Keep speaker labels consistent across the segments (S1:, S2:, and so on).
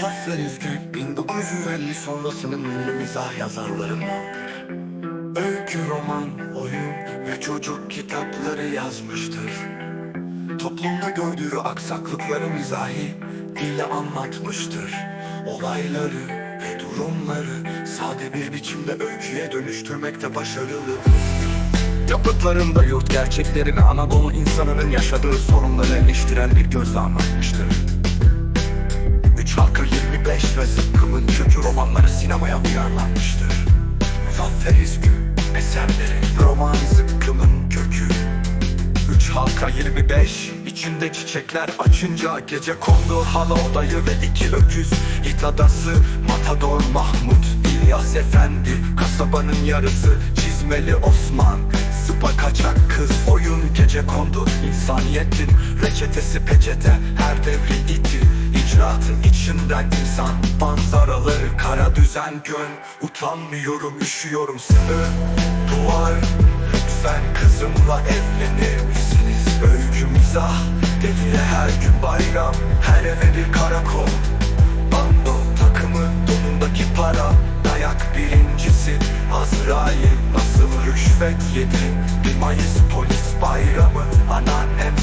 S1: Polat Ezgi 1950 sonrasının ünlü mizah yazarlarından Öykü, roman, oyun ve çocuk kitapları yazmıştır. Toplumda gördüğü aksaklıkları mizahi dille anlatmıştır. Olayları ve durumları sade bir biçimde öyküye dönüştürmekte başarılı Yapıtlarında yurt gerçeklerini Anadolu insanının yaşadığı sorunları eleştiren bir gözle anlatmıştır romanları sinemaya uyarlanmıştır Muzaffer İzgü eserleri roman Zıkkım'ın kökü. Üç halka 25 içinde çiçekler açınca Gece kondu hala odayı ve iki öküz. İt adası Matador Mahmut İlyas Efendi. Kasabanın yarısı Çizmeli Osman. Sıpa kaçak kız oyun gece kondu. İnsaniyetin reçetesi peçete Her devri iti. İcraatın içinden insan. Manzaraları kara düzen gün Utanmıyorum üşüyorum sığ Duvar Lütfen kızımla evlenir misiniz? Öykü mizah Dediği her gün bayram. Her eve bir karakol. Bando takımı donundaki para. Dayak birincisi Azrail. Nasıl rüşvet yedi Bir Mayıs polis bayramı. Anneannem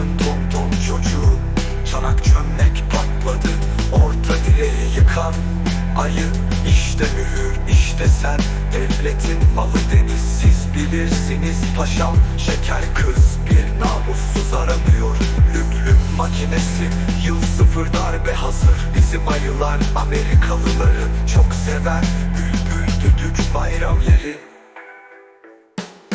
S1: Babanın tom tom çocuğu. Çanak çömlek patladı Orta direği yıkan Ayı. İşte mühür işte sen. Devletin malı deniz siz bilirsiniz Paşam. Şeker kız bir namussuz aranıyor. Lüklüm makinesi yıl sıfır darbe hazır. Bizim ayılar Amerikalıları çok sever. Bülbül düdük bayram yeri